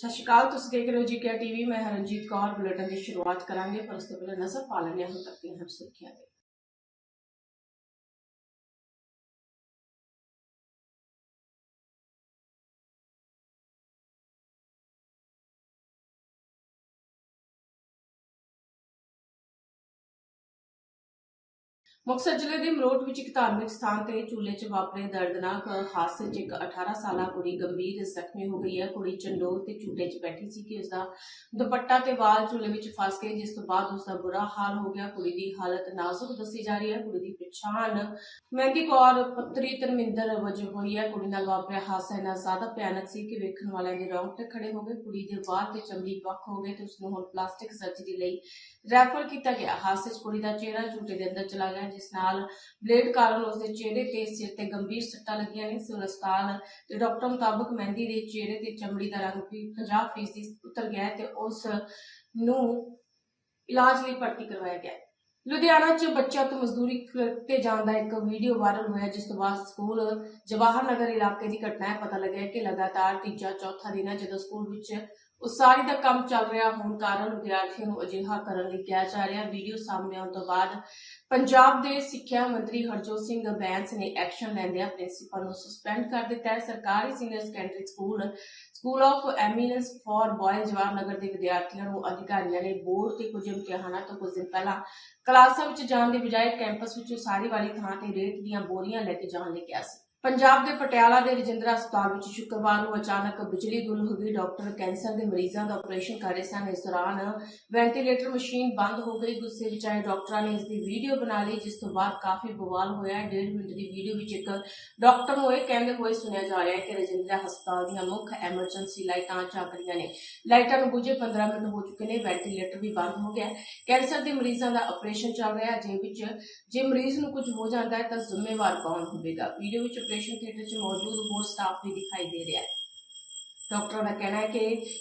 ਸਤਿ ਸ਼੍ਰੀ ਅਕਾਲ, ਤੁਸੀਂ ਦੇਖ ਰਹੇ ਹੋ ਜੀਕੇ ਟੀਵੀ ਮੈਂ ਹਰਨਜੀਤ ਕੌਰ, ਬੁਲੇਟਿਨ ਦੀ ਸ਼ੁਰੂਆਤ ਕਰਾਂਗੇ, ਪਰ ਉਸ ਤੋਂ ਪਹਿਲਾਂ ਨਜ਼ਰ ਪਾ ਲੈਂਦੇ ਹਾਂ ਹੁਣ ਤੱਕ ਦੀਆਂ ਹਰ ਸੁਰਖੀਆਂ ਤੇ ਮੁਕਤਸਰ ਜ਼ਿਲ੍ਹੇ ਦੇ ਮਰੋਟ ਵਿੱਚ ਇੱਕ ਧਾਰਮਿਕ ਸਥਾਨ ਤੇ ਚੂਲੇ 'ਚ ਵਾਪਰੇ ਦਰਦਨਾਕ ਹਾਦਸੇ 'ਚ ਇੱਕ 18 ਸਾਲਾ ਕੁੜੀ ਗੰਭੀਰ ਜ਼ਖਮੀ ਹੋ ਗਈ ਹੈ। ਕੁੜੀ ਚੰਡੋਲ ਤੇ ਝੂਟੇ 'ਚ ਬੈਠੀ ਸੀ ਕਿ ਉਸ ਦਾ ਦੁਪੱਟਾ ਤੇ ਵਾਲ ਚੂਲੇ ਵਿੱਚ ਫਸ ਗਏ, ਜਿਸ ਤੋਂ ਬਾਅਦ ਉਸ ਦਾ ਬੁਰਾ ਹਾਲ ਹੋ ਗਿਆ। ਕੁੜੀ ਦੀ ਹਾਲਤ ਨਾਜ਼ੁਕ ਦੱਸੀ ਜਾ ਰਹੀ ਹੈ। ਕੁੜੀ ਦੀ ਪਛਾਣ ਮਹਿੰਦੀ ਕੌਰ ਪੱਤਰੀ ਧਰਮਿੰਦਰ ਵਜੋਂ ਹੋਈ ਹੈ। ਕੁੜੀ ਨਾਲ ਵਾਪਰਿਆ ਹਾਦਸਾ ਇੰਨਾ ਜ਼ਿਆਦਾ ਭਿਆਨਕ ਸੀ ਕਿ ਵੇਖਣ ਵਾਲਿਆਂ ਦੇ ਰੌਂਗਟੇ ਖੜੇ ਹੋ ਗਏ। ਕੁੜੀ ਦੇ ਵਾਲ ਤੇ ਚਮੜੀ ਵੱਖ ਹੋ ਗਏ ਤੇ ਉਸ ਨੂੰ ਹੁਣ ਪਲਾਸਟਿਕ ਸਰਜਰੀ ਲਈ ਰੈਫਰ ਕੀਤਾ ਗਿਆ। ਹਾਦਸੇ 'ਚ ਕੁੜੀ ਦਾ ਚਿਹਰਾ ਝੂਟੇ ਦੇ ਅੰਦਰ ਚਲਾ ਗਿਆ ਜਿਸ ਨਾਲ ਬਲੇਡ ਕਾਰਨ ਉਸ ਦੇ ਚਿਹਰੇ ਤੇ ਸਿਰ ਤੇ ਗੰਭੀਰ ਸੱਟਾਂ ਲੱਗੀਆਂ ਨੇ। ਸਿਵਲ ਹਸਪਤਾਲ ਤੇ ਡਾਕਟਰ ਮੁਤਾਬਕ ਮਹਿੰਦੀ ਦੇ ਚਿਹਰੇ ਤੇ ਚਮੜੀ ਦਾ ਰੰਗ ਵੀ 50% ਉਤਰ ਗਿਆ ਤੇ ਉਸ ਨੂੰ ਇਲਾਜ ਲਈ ਭਰਤੀ ਕਰਵਾਇਆ ਗਿਆ ਲੁਧਿਆਣਾ 'ਚ ਬੱਚਾ ਤੋਂ ਮਜ਼ਦੂਰੀ ਕਰਤੇ ਜਾਣ ਇੱਕ ਵੀਡੀਓ ਵਾਇਰਲ ਹੋਇਆ ਜਿਸ ਤੋਂ ਬਾਅਦ ਸਕੂਲ ਜਵਾਹਰ ਨਗਰ ਇਲਾਕੇ ਦੀ ਘਟਨਾ ਹੈ। ਪਤਾ ਲੱਗਿਆ ਕਿ ਲਗਾਤਾਰ ਤੀਜਾ ਚੌਥਾ ਦਿਨ ਹੈ, ਜਦੋਂ ਸਕੂਲ ਵਿੱਚ ਉਸਾਰੀ ਦਾ ਕੰਮ ਚੱਲ ਰਿਹਾ ਹੋਣ ਕਾਰਨ ਵਿਦਿਆਰਥੀਆਂ ਨੂੰ ਅਜਿਹਾ ਕਰਨ ਲਈ ਕਿਹਾ ਜਾ ਰਿਹਾ। ਵੀਡੀਓ ਸਾਹਮਣੇ ਆਉਣ ਤੋਂ ਬਾਅਦ ਪੰਜਾਬ ਦੇ ਸਿੱਖਿਆ ਮੰਤਰੀ ਹਰਜੋਤ ਸਿੰਘ ਬੈਂਸ ਨੇ ਐਕਸ਼ਨ ਲੈਂਦਿਆਂ ਪ੍ਰਿੰਸੀਪਲ ਨੂੰ ਸਸਪੈਂਡ ਕਰ ਦਿੱਤਾ ਹੈ। ਸਰਕਾਰੀ senior secondary school school of eminence for boys Jawahar Nagar ਦੇ ਵਿਦਿਆਰਥੀਆਂ ਨੂੰ ਅਧਿਕਾਰੀਆਂ ਨੇ ਬੋਰਡ ਤੇ ਕੁਝ ਇਮਤਿਹਾਨਾਂ ਤੋਂ ਕੁਝ ਦਿਨ ਪਹਿਲਾਂ ਕਲਾਸਾਂ ਵਿੱਚ ਜਾਣ ਦੀ ਬਜਾਏ ਕੈਂਪਸ ਵਿੱਚ ਉਸਾਰੀ ਵਾਲੀ ਥਾਂ ਤੇ ਰੇਤ ਦੀਆਂ ਬੋਰੀਆਂ ਲੈ ਕੇ ਜਾਣ ਲਈ ਕਿਹਾ ਸੀ। ਪੰਜਾਬ ਦੇ ਪਟਿਆਲਾ ਦੇ ਰਜਿੰਦਰਾ ਹਸਪਤਾਲ ਵਿੱਚ ਸ਼ੁੱਕਰਵਾਰ ਨੂੰ ਅਚਾਨਕ ਬਿਜਲੀ ਗੁੱਲ ਹੋ ਗਈ। ਡਾਕਟਰ ਕੈਂਸਰ ਦੇ ਮਰੀਜ਼ਾਂ ਦਾ ਆਪਰੇਸ਼ਨ ਕਰ ਰਹੇ ਸਨ। ਇਸ ਦੌਰਾਨ ਵੈਂਟੀਲੇਟਰ ਮਸ਼ੀਨ ਬੰਦ ਹੋ ਗਈ। ਗੁੱਸੇ ਵਿੱਚ ਆਏ ਡਾਕਟਰਾਂ ਨੇ ਇਸ ਦੀ ਵੀਡੀਓ ਬਣਾ ਲਈ, ਜਿਸ ਤੋਂ ਬਾਅਦ ਕਾਫੀ ਬਵਾਲ ਹੋਇਆ। ਡੇਢ ਮਿੰਟ ਦੀ ਵੀਡੀਓ ਵਿੱਚ ਇੱਕ ਡਾਕਟਰ ਨੂੰ ਇਹ ਕਹਿੰਦੇ ਹੋਏ ਸੁਣਿਆ ਜਾ ਰਿਹਾ ਹੈ ਕਿ ਰਜਿੰਦਰਾ ਹਸਪਤਾਲ ਦੀਆਂ ਮੁੱਖ ਐਮਰਜੈਂਸੀ ਲਾਈਟਾਂ ਚੱਲ ਰਹੀਆਂ ਨੇ। ਲਾਈਟਾਂ ਨੂੰ ਬੁਝੇ 15 ਮਿੰਟ ਹੋ ਚੁੱਕੇ ਨੇ। ਵੈਂਟੀਲੇਟਰ ਵੀ ਬੰਦ ਹੋ ਗਿਆ ਕੈਂਸਰ ਦੇ ਮਰੀਜ਼ਾਂ ਦਾ ਆਪਰੇਸ਼ਨ ਚੱਲ ਰਿਹਾ ਹੈ ਜੇ ਵਿੱਚ ਜੇ ਮਰੀਜ਼ ਨੂੰ ਕੁਝ ਹੋ ਜਾਂਦਾ ਹੈ ਤਾਂ ਜ਼ਿੰਮੇਵਾਰ ਕੌਣ ਹੋਵੇਗਾ? ਵੀਡੀਓ ਵਿੱਚ ਆਪਰੇਸ਼ਨ ਥੀਏਟਰ 'ਚ ਮੌਜੂਦ ਹੋਰ ਸਟਾਫ ਵੀ ਦਿਖਾਈ ਦੇ ਰਿਹਾ ਹੈ। ਡਾਕਟਰਾਂ ਦਾ ਕਹਿਣਾ ਹੈ ਕਿ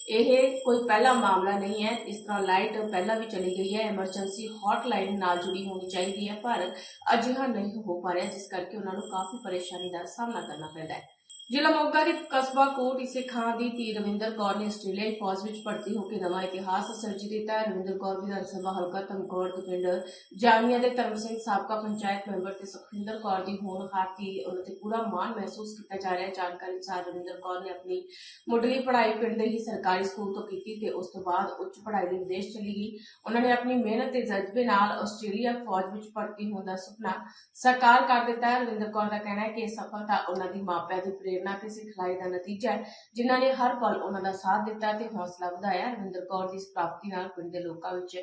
ਇਹ ਕੋਈ ਪਹਿਲਾ ਮਾਮਲਾ ਨਹੀਂ ਹੈ। ਇਸ ਤਰ੍ਹਾਂ ਲਾਈਟ ਪਹਿਲਾਂ ਵੀ ਚਲੀ ਗਈ ਹੈ। ਐਮਰਜੈਂਸੀ ਹੌਟਲਾਈਨ ਨਾਲ ਜੁੜੀ ਹੋਣੀ ਚਾਹੀਦੀ ਹੈ। ਪਰ ਅਜਿਹਾ ਨਹੀਂ ਹੋ ਪਾ ਰਿਹਾ, ਜਿਸ ਕਰਕੇ ਉਹਨਾਂ ਨੂੰ ਕਾਫੀ ਪਰੇਸ਼ਾਨੀ ਦਾ ਸਾਹਮਣਾ ਕਰਨਾ ਪੈਂਦਾ ਹੈ। ਜ਼ਿਲ੍ਹਾ ਮੋਗਾ ਦੇ ਕਸਬਾ ਕੋਟ ਇਸੇ ਖਾਂ ਦੀ ਧੀ ਰਵਿੰਦਰ ਕੌਰ ਨੇ ਆਸਟ੍ਰੇਲੀਆਈ ਫੌਜ ਵਿੱਚ ਭਰਤੀ ਹੋ ਕੇ ਨਵਾਂ ਇਤਿਹਾਸ ਸਿਰਜ ਦਿੱਤਾ ਹੈ। ਰਵਿੰਦਰ ਕੌਰ ਵਿਧਾਨ ਸਭਾ ਹਲਕਾ ਧਮਕੌਰ ਦੇ ਪਿੰਡ ਜਾਮੀਆਂ ਦੇ ਧਰਮ ਸਿੰਘ ਸਾਬਕਾ ਪੰਚਾਇਤ ਮੈਂਬਰ ਤੇ ਸੁਖਵਿੰਦਰ ਕੌਰ ਦੀ ਹੋਣਹਾਰ ਧੀ ਉਹਨਾਂ ਤੇ ਪੂਰਾ ਮਾਣ ਮਹਿਸੂਸ ਕੀਤਾ ਜਾ ਰਿਹਾ ਹੈ। ਜਾਣਕਾਰੀ ਅਨੁਸਾਰ ਰਵਿੰਦਰ ਕੌਰ ਨੇ ਆਪਣੀ ਮੁੱਢਲੀ ਪੜ੍ਹਾਈ ਪਿੰਡ ਦੇ ਹੀ ਸਰਕਾਰੀ ਸਕੂਲ ਤੋਂ ਕੀਤੀ ਤੇ ਉਸ ਤੋਂ ਬਾਅਦ ਉੱਚ ਪੜ੍ਹਾਈ ਲਈ ਵਿਦੇਸ਼ ਚਲੀ ਗਈ। ਉਹਨਾਂ ਨੇ ਆਪਣੀ ਮਿਹਨਤ ਤੇ ਜਜ਼ਬੇ ਨਾਲ ਆਸਟ੍ਰੇਲੀਆ ਫੌਜ ਵਿੱਚ ਭਰਤੀ ਹੋਣ ਦਾ ਸੁਪਨਾ ਸਾਕਾਰ ਕਰ ਦਿੱਤਾ ਹੈ। ਰਵਿੰਦਰ ਕੌਰ ਦਾ ਕਹਿਣਾ ਹੈ ਕਿ ਇਹ ਸਫਲਤਾ ਉਹਨਾਂ ਦੀ ਮਾਪਿਆਂ ਦੀ ਪ੍ਰੇਰਣਾ ਤੇ ਸਿਖਲਾਈ ਦਾ ਨਤੀਜਾ ਹੈ, ਜਿਨ੍ਹਾਂ ਨੇ ਹਰ ਪਲ ਉਹਨਾਂ ਦਾ ਸਾਥ ਦਿੱਤਾ ਤੇ ਹੌਸਲਾ ਵਧਾਇਆ। ਰਵਿੰਦਰ ਕੌਰ ਦੀ ਇਸ ਪ੍ਰਾਪਤੀ ਨਾਲ ਪਿੰਡ ਦੇ ਲੋਕਾਂ ਵਿੱਚ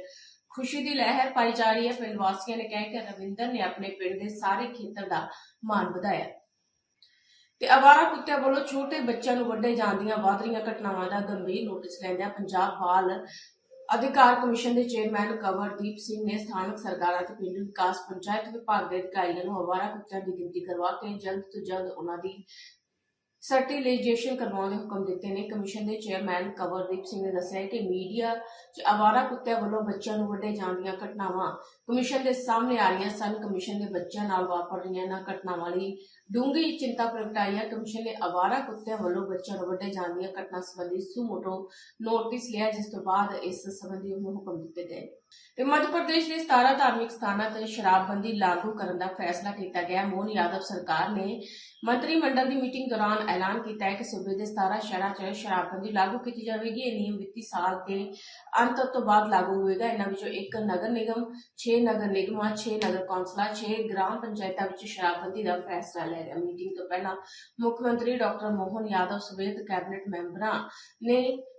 ਖੁਸ਼ੀ ਦੀ ਲਹਿਰ ਪਾਈ ਜਾ ਰਹੀ ਹੈ। ਪਿੰਡ ਵਾਸੀਆਂ ਨੇ ਕਿਹਾ ਕਿ ਰਵਿੰਦਰ ਨੇ ਆਪਣੇ ਪਿੰਡ ਦੇ ਸਾਰੇ ਖੇਤਰ ਦਾ ਮਾਣ ਵਧਾਇਆ। ਤੇ ਅਵਾਰਾ ਕੁੱਤਿਆਂ ਵੱਲੋਂ ਛੋਟੇ ਬੱਚਿਆਂ ਨੂੰ ਵੱਢੇ ਜਾਂਦੀਆਂ ਵਧ ਰਹੀਆਂ ਘਟਨਾਵਾਂ ਦਾ ਗੰਭੀਰ ਨੋਟਿਸ ਲੈਂਦਿਆਂ ਪੰਜਾਬ ਬਾਲ ਅਧਿਕਾਰ ਕਮਿਸ਼ਨ ਦੇ ਚੇਅਰਮੈਨ ਕਵਰਦੀਪ ਸਿੰਘ ਨੇ ਸਥਾਨਕ ਸਰਕਾਰਾਂ ਤੇ ਪਿੰਡੂ ਵਿਕਾਸ ਪੰਚਾਇਤ ਵਿਭਾਗ ਦੇ ਅਧਿਕਾਰੀਆਂ ਨੂੰ ਅਵਾਰਾ ਕੁੱਤਿਆਂ ਦੀ ਗਿਣਤੀ ਕਰਵਾ ਕੇ ਜਲਦ ਤੋਂ ਜਲਦ ਉਹਨਾਂ ਦੀ ਸਰਟੀਲਾਈਜੇਸ਼ਨ ਕਰਵਾਉਣ ਦੇ ਹੁਕਮ ਦਿੱਤੇ ਨੇ। ਕਮਿਸ਼ਨ ਦੇ ਚੇਅਰਮੈਨ ਕੰਵਰਦੀਪ ਸਿੰਘ ਨੇ ਦੱਸਿਆ ਕਿ ਮੀਡੀਆ 'ਚ ਅਵਾਰਾ ਕੁੱਤਿਆਂ ਵੱਲੋਂ ਬੱਚਿਆਂ ਨੂੰ ਵੱਡੇ ਜਾਣ ਦੀਆਂ ਘਟਨਾਵਾਂ ਕਮਿਸ਼ਨ ਦੇ ਸਾਹਮਣੇ ਆ ਰਹੀਆਂ ਸਨ। ਕਮਿਸ਼ਨ ਦੇ ਬੱਚਿਆਂ ਨਾਲ ਵਾਪਰ ਰਹੀਆਂ ਇਹਨਾਂ ਘਟਨਾਵਾਂ ਲਈ ਡੂੰਘੀ ਚਿੰਤਾ ਪ੍ਰਗਟਾਈ ਹੈ। ਕਮਿਸ਼ਨ ਨੇ ਅਵਾਰਾ ਕੁੱਤਿਆਂ ਵੱਲੋਂ ਬੱਚਿਆਂ ਨੂੰ ਵੱਢੇ ਜਾਣ ਦੀਆਂ ਘਟਨਾ ਸੰਬੰਧੀ ਸੁਮੋਟੋ ਨੋਟਿਸ ਲਿਆ, ਜਿਸ ਤੋਂ ਬਾਅਦ ਇਸ ਸੰਬੰਧੀ ਉਹਨੂੰ ਹੁਕਮ ਦਿੱਤੇ ਗਏ। ਤੇ ਮੱਧ ਪ੍ਰਦੇਸ਼ ਦੇ 17 ਧਾਰਮਿਕ ਸਥਾਨਾਂ ਤੇ ਸ਼ਰਾਬਬੰਦੀ ਲਾਗੂ ਕਰਨ ਦਾ ਫੈਸਲਾ ਕੀਤਾ ਗਿਆ। ਮੋਹਨ ਯਾਦਵ ਸਰਕਾਰ ਨੇ ਮੰਤਰੀ ਮੰਡਲ ਦੀ ਮੀਟਿੰਗ ਦੌਰਾਨ ਐਲਾਨ ਕੀਤਾ ਹੈ ਕਿ ਸੂਬੇ ਦੇ 17 ਸ਼ਹਿਰਾਂ 'ਚ ਸ਼ਰਾਬਬੰਦੀ ਲਾਗੂ ਕੀਤੀ ਜਾਵੇਗੀ। ਇਹ ਨਿਯਮ ਵਿੱਤੀ ਸਾਲ ਦੇ ਅੰਤ ਤੋਂ ਬਾਅਦ ਲਾਗੂ ਹੋਵੇਗਾ। ਇਹਨਾਂ ਵਿੱਚੋਂ ਇੱਕ ਨਗਰ ਨਿਗਮ 6 ਨਗਰ ਨਿਗਮਾਂ 6 ਨਗਰ ਕੌਂਸਲਾਂ 6 ਗ੍ਰਾਮ ਪੰਚਾਇਤਾਂ ਵਿੱਚ ਸ਼ਰਾਬਬੰਦੀ ਦਾ ਫੈਸਲਾ ਲੈ ਗਿਆ ਮੀਟਿੰਗ ਤੋਂ ਪਹਿਲਾਂ ਮੁੱਖ ਮੰਤਰੀ ਡਾਕਟਰ ਮੋਹਨ ਯਾਦਵ ਸਮੇਤ ਕੈਬਨਿਟ ਮੈਂਬਰਾਂ ਨੇ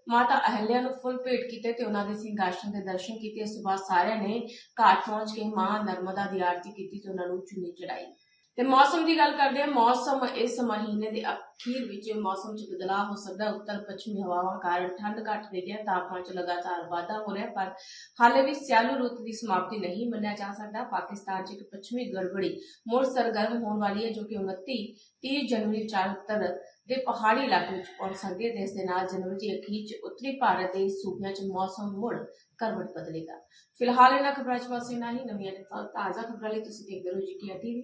ਮਾਤਾ ਅਹਲਿਆ ਨੂੰ ਫੁੱਲ ਭੇਟ ਕੀਤੇ ਤੇ ਉਹਨਾਂ ਦੇ ਸਿੰਘਾਸਨ ਦੇ ਦਰਸ਼ਨ ਕੀਤੇ। ਇਸ ਤੋਂ ਬਾਅਦ ਸਾਰਿਆਂ ਨੇ ਘਾਟ ਪਹੁੰਚ ਕੇ ਮਾਂ ਨਰਮਦਾ ਦੀ ਆਰਤੀ ਕੀਤੀ ਤੇ ਉਹਨਾਂ ਨੂੰ ਚੁੰਨੀ ਚੜਾਈ ਤੇ ਮੌਸਮ ਦੀ ਗੱਲ ਕਰਦੇ ਹਾਂ, ਮੌਸਮ ਇਸ ਮਹੀਨੇ ਦੇ ਅਖੀਰ ਵਿੱਚ ਮੌਸਮ 'ਚ ਬਦਲਾਅ ਹੋ ਸਕਦਾ ਉੱਤਰ ਪੱਛਮੀ ਹਵਾਵਾਂ ਕਾਰਨ ਠੰਡ ਘਟ ਹੈ ਤਾਪਮਾਨ 'ਚ ਲਗਾਤਾਰ ਵਾਧਾ ਹੋ ਰਿਹਾ, ਪਰ ਹਾਲੇ ਵੀ ਸਿਆਲੂ ਰੁੱਤ ਦੀ ਸਮਾਪਤੀ ਨਹੀਂ ਮੰਨਿਆ ਜਾ ਸਕਦਾ। ਪਾਕਿਸਤਾਨ 'ਚ ਇੱਕ ਪੱਛਮੀ ਗੜਬੜੀ, ਮੁੜ ਸਰਗਰਮ ਹੋਣ ਵਾਲੀ ਹੈ, ਜੋ ਕਿ 29 30 ਜਨਵਰੀ ਚਾਰ ਉੱਤਰ ਦੇ ਪਹਾੜੀ ਇਲਾਕੇ ਵਿੱਚ ਪਹੁੰਚ ਸਕਦੀ ਹੈ ਤੇ ਇਸ ਦੇ ਨਾਲ ਜਨਵਰੀ ਦੀ ਅਖੀਰ 'ਚ ਉੱਤਰੀ ਭਾਰਤ ਦੇ ਸੂਬਿਆਂ 'ਚ ਮੌਸਮ ਮੁੜ ਕਰਵਟ ਬਦਲੇਗਾ। ਫਿਲਹਾਲ ਇਹਨਾਂ ਖਬਰਾਂ 'ਚ ਬਸ ਇੰਨਾ ਹੀ। ਨਵੀਆਂ ਤੇ ਤਾਜ਼ਾ ਖਬਰਾਂ ਲਈ ਤੁਸੀਂ ਦੇਖਦੇ ਰਹੋ ਜੀ ਕੀ ਟੀਵੀ